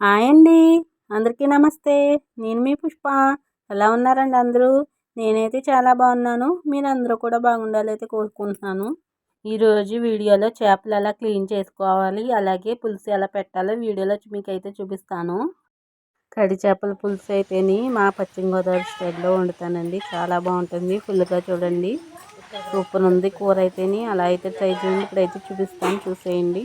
Hi అండి. అందరికీ నమస్తే. నేను మీ పుష్ప. ఎలా ఉన్నారండి అందరూ? నేనైతే చాలా బాగున్నాను. మీరు అందరూ కూడా బాగుండాలి అయితే కోరుకుంటున్నాను. ఈరోజు వీడియోలో చేపలు ఎలా క్లీన్ చేసుకోవాలి అలాగే పులుసు ఎలా పెట్టాలో వీడియోలో మీకు అయితే చూపిస్తాను. కడి చేపల పులుసు అయితేని మా పశ్చిమ గోదావరి స్టైల్లో వండుతానండి. చాలా బాగుంటుంది. ఫుల్గా చూడండి. సూపర్ ఉంది. కూర అయితేని అలా అయితే ట్రై చేయండి. ఇప్పుడైతే చూపిస్తాను. చూసేయండి.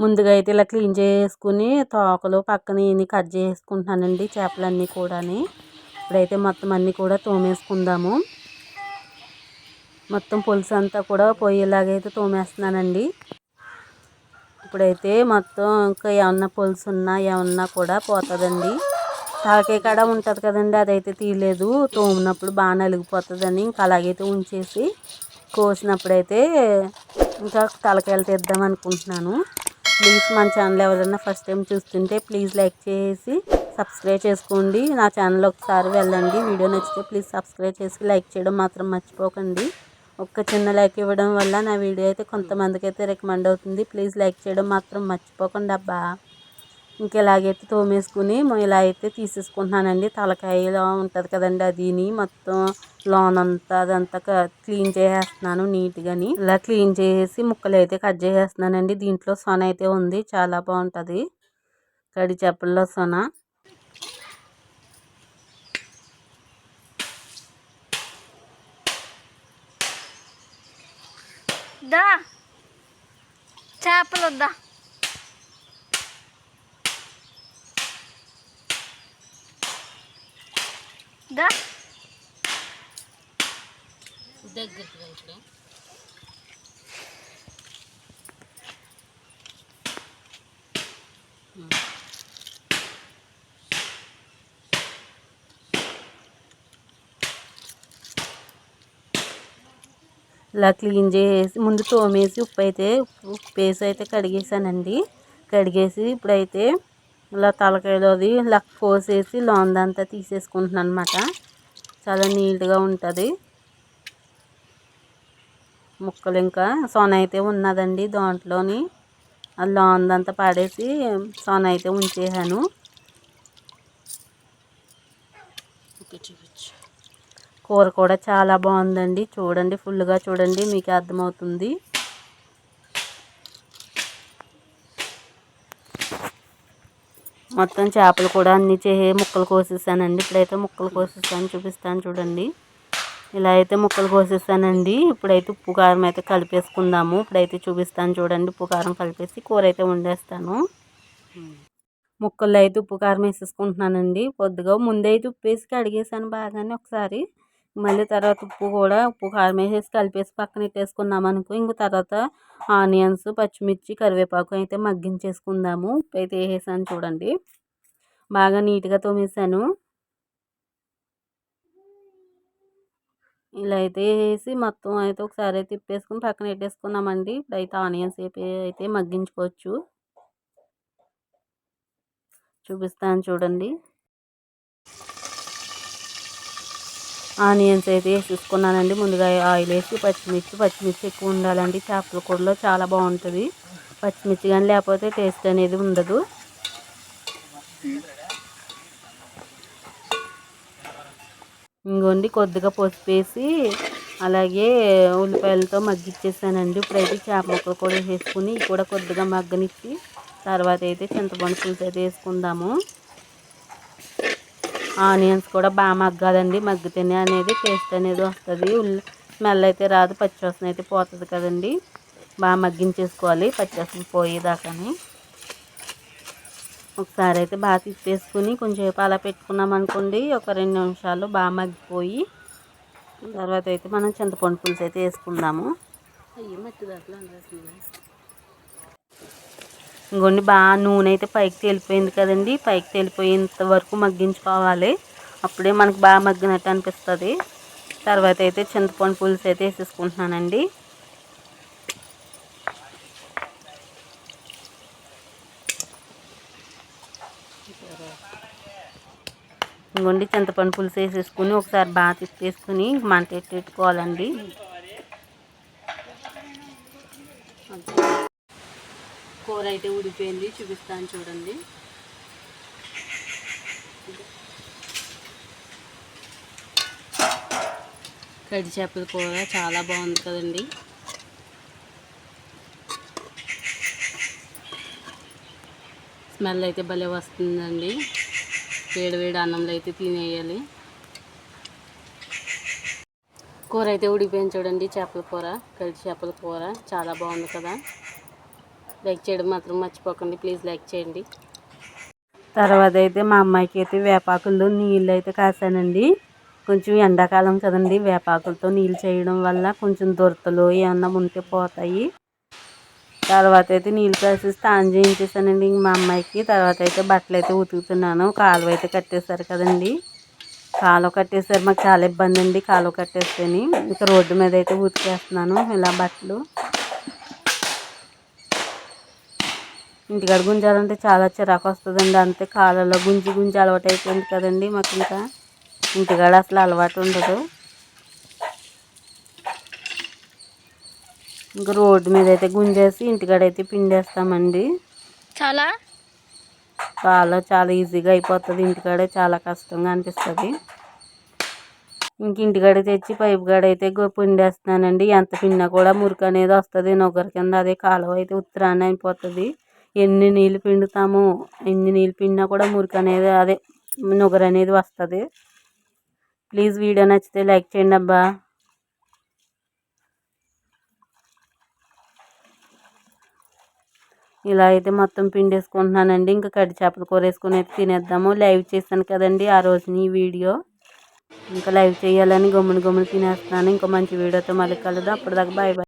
ముందుగా అయితే ఇలా క్లీన్ చేసుకుని తోకలు పక్కన కట్ చేసుకుంటున్నానండి చేపలన్నీ కూడాని. ఇప్పుడైతే మొత్తం అన్నీ కూడా తోమేసుకుందాము. మొత్తం పులుసు అంతా కూడా పోయేలాగైతే తోమేస్తున్నానండి. ఇప్పుడైతే మొత్తం ఇంకా ఏమన్నా పులుసు ఉన్నా ఏమన్నా కూడా పోతుందండి. తాకే కాడ ఉంటుంది కదండి అదైతే తీయలేదు. తోమినప్పుడు బాగా నలిగిపోతుందని ఇంకా అలాగైతే ఉంచేసి కోసినప్పుడైతే ఇంకా తలకాయలు తీద్దాం అనుకుంటున్నాను. ప్లీజ్ మన ఛానల్ ఎవరైనా ఫస్ట్ టైం చూస్తుంటే ప్లీజ్ లైక్ చేసి సబ్స్క్రైబ్ చేసుకోండి. నా ఛానల్ ఒకసారి వెళ్ళండి. వీడియో నచ్చితే ప్లీజ్ సబ్స్క్రైబ్ చేసి లైక్ చేయడం మాత్రం మర్చిపోకండి. ఒక్క చిన్న లైక్ ఇవ్వడం వల్ల నా వీడియో అయితే కొంతమందికి అయితే రికమెండ్ అవుతుంది. ప్లీజ్ లైక్ చేయడం మాత్రం మర్చిపోకండి అబ్బా. ఇంకెలాగైతే తోమేసుకుని ఇలా అయితే తీసేసుకుంటున్నానండి. తలకాయలో ఉంటుంది కదండి అదిని. మొత్తం లోన్ అంతా అదంతా క్లీన్ చేసేస్తున్నాను నీట్గాని. ఇలా క్లీన్ చేసి ముక్కలు అయితే కట్ చేసేస్తున్నానండి. దీంట్లో సొన అయితే ఉంది. చాలా బాగుంటుంది. కడి చెప్పుల్లో సొన. దా చేపలు వద్దా దా. దగ్గరికి ఇలా క్లీన్ చేసి ముందు తోమేసి ఉప్పు అయితే ఉప్పు వేసి అయితే కడిగేసానండి. కడిగేసి ఇప్పుడైతే ఇలా తలకాయలో అది ఇలా కోసేసి లోందంతా తీసేసుకుంటున్నాను అనమాట చాలా నీట్గా ఉంటుంది. ముక్కలు ఇంకా సొన అయితే ఉన్నదండి దాంట్లోని. ఆ లోందంతా పడేసి సొన అయితే ఉంచేసాను. కూర కూడా చాలా బాగుందండి. చూడండి ఫుల్గా చూడండి మీకు అర్థమవుతుంది. మొత్తం చేపలు కూడా అన్ని చే ముక్కలు కోసేసానండి. ఇప్పుడైతే ముక్కలు కోసేసాను చూపిస్తాను చూడండి. ఇలా అయితే ముక్కలు కోసేసానండి. ఇప్పుడైతే ఉప్పు కారం అయితే కలిపేసుకుందాము. ఇప్పుడైతే చూపిస్తాను చూడండి ఉప్పు కారం కలిపేసి కూర అయితే వండేస్తాను. ముక్కల్లో అయితే ఉప్పు కారం వేసేసుకుంటున్నానండి. కొద్దిగా ముందైతే ఉప్పు వేసి కడిగేసాను బాగానే ఒకసారి. మళ్ళీ తర్వాత ఉప్పు కూడా ఉప్పు కారం వేసేసి కలిపేసి పక్కన పెట్టేసుకున్నాం అనుకో. ఇంక తర్వాత ఆనియన్స్ పచ్చిమిర్చి కరివేపాకు అయితే మగ్గించేసుకుందాము. ఉప్పు అయితే వేసేసాను చూడండి. బాగా నీట్గా తోమేసాను ఇలా అయితే వేసి మొత్తం అయితే ఒకసారి అయితే తిప్పేసుకుని పక్కన పెట్టేసుకున్నామండి. ఇప్పుడైతే ఆనియన్స్ అయితే మగ్గించుకోవచ్చు. చూపిస్తాను చూడండి. ఆనియన్స్ అయితే వేసేసుకున్నానండి. ముందుగా ఆయిల్ వేసి పచ్చిమిర్చి పచ్చిమిర్చి ఎక్కువ ఉండాలండి. చేపల కూరలో చాలా బాగుంటుంది. పచ్చిమిర్చి కానీ లేకపోతే టేస్ట్ అనేది ఉండదు. ఇంకోండి కొద్దిగా పసుపు వేసి అలాగే ఉల్లిపాయలతో మగ్గిచ్చేసానండి. ఇప్పుడైతే చేప ముక్కలు కూడా వేసుకుని కూడా కొద్దిగా మగ్గనిచ్చి తర్వాత అయితే చింతపండు పులుసు అయితే వేసుకుందాము. ఆనియన్స్ కూడా బాగా మగ్గాలండి. మగ్గితేనే అనేది టేస్ట్ అనేది వస్తుంది. ఉల్లి స్మెల్ అయితే రాదు. పచ్చివాసన అయితే పోతుంది కదండి. బాగా మగ్గించేసుకోవాలి. పచ్చివాసన పోయేదాకాని. ఒకసారి అయితే బాగా తిప్పేసుకుని కొంచెంసేపు అలా పెట్టుకున్నాం అనుకోండి. ఒక రెండు నిమిషాలు బాగా మగ్గిపోయి తర్వాత అయితే మనం చింతపండు పులుసు అయితే వేసుకుందాము. అయ్యి మట్టి దాంట్లో ఇంకోండి బాగా నూనె అయితే పైకి తేలిపోయింది కదండి. పైకి తేలిపోయేంత వరకు మగ్గించుకోవాలి. అప్పుడే మనకు బాగా మగ్గినట్టు అనిపిస్తుంది. తర్వాత అయితే చింతపండు పులుసు అయితే వేసేసుకుంటున్నానండి. ఇంకోండి చింతపండు పులుసు వేసేసుకుని ఒకసారి బాగా తిప్పేసుకుని మంట ఎట్టేట్టుకోవాలండి. కూర అయితే ఉడిపోయింది చూపిస్తాను చూడండి. కడి చేపల కూర చాలా బాగుంది కదండి. స్మెల్ అయితే భలే వస్తుందండి. వేడి వేడి అన్నంలో అయితే తినేయాలి. కూర అయితే ఉడిపోయింది చూడండి చేపల కూర కడి చేపల కూర. చాలా బాగుంది కదా. లైక్ చేయడం మాత్రం మర్చిపోకండి. ప్లీజ్ లైక్ చేయండి. తర్వాత అయితే మా అమ్మాయికి అయితే వేపాకుల్లో నీళ్ళు అయితే కాసానండి. కొంచెం ఎండాకాలం కదండి వేపాకులతో నీళ్ళు చేయడం వల్ల కొంచెం దొరతలు ఏమన్నా ఉంటే పోతాయి. తర్వాత అయితే నీళ్ళు కాసి స్నానం చేయించేసానండి మా అమ్మాయికి. తర్వాత అయితే బట్టలు అయితే ఉతుకుతున్నాను. కాలువ అయితే కట్టేశారు కదండి. కాలువ కట్టేసారు మాకు చాలా ఇబ్బంది అండి కాలువ కట్టేస్తేని. ఇంకా రోడ్డు మీద అయితే ఉతికేస్తున్నాను. ఇలా బట్టలు ఇంటికాడ గుంజాలంటే చాలా చిరాకు వస్తుందండి. అంతే కాళ్ళలో గుంజి గుంజి అలవాటు అయిపోయింది కదండి మాకు ఇంకా. ఇంటికాడ అసలు అలవాటు ఉండదు. ఇంకా రోడ్డు మీద అయితే గుంజేసి ఇంటికాడ అయితే పిండేస్తామండి. చాలా? చాలా చాలా ఈజీగా అయిపోతుంది. ఇంటికాడే చాలా కష్టంగా అనిపిస్తుంది. ఇంక ఇంటికాడ తెచ్చి పైపు కాడ అయితే పిండేస్తున్నానండి. ఎంత పిండినా కూడా మురికి అనేది వస్తుంది. నొగరి కింద అదే కాలువ అయితే ఉత్తరాన్ని అయిపోతుంది. ఎన్ని నీళ్ళు పిండుతామో ఎన్ని నీళ్ళు పిండినా కూడా మురికి అనేది అదే నుగరు అనేది వస్తుంది. ప్లీజ్ వీడియో నచ్చితే లైక్ చేయండి అబ్బా. ఇలా అయితే మొత్తం పిండేసుకుంటున్నానండి. ఇంకా కడి చేపల కూర వేసుకొని అయితే తినేద్దాము. లైవ్ చేశాను కదండి ఆ రోజుని ఈ వీడియో. ఇంకా లైవ్ చేయాలని గమ్మున గమ్మున తినేస్తున్నాను. ఇంకా మంచి వీడియోతో మళ్ళీ కలుద్దాం. అప్పటిదాకా బాయ్ బాయ్.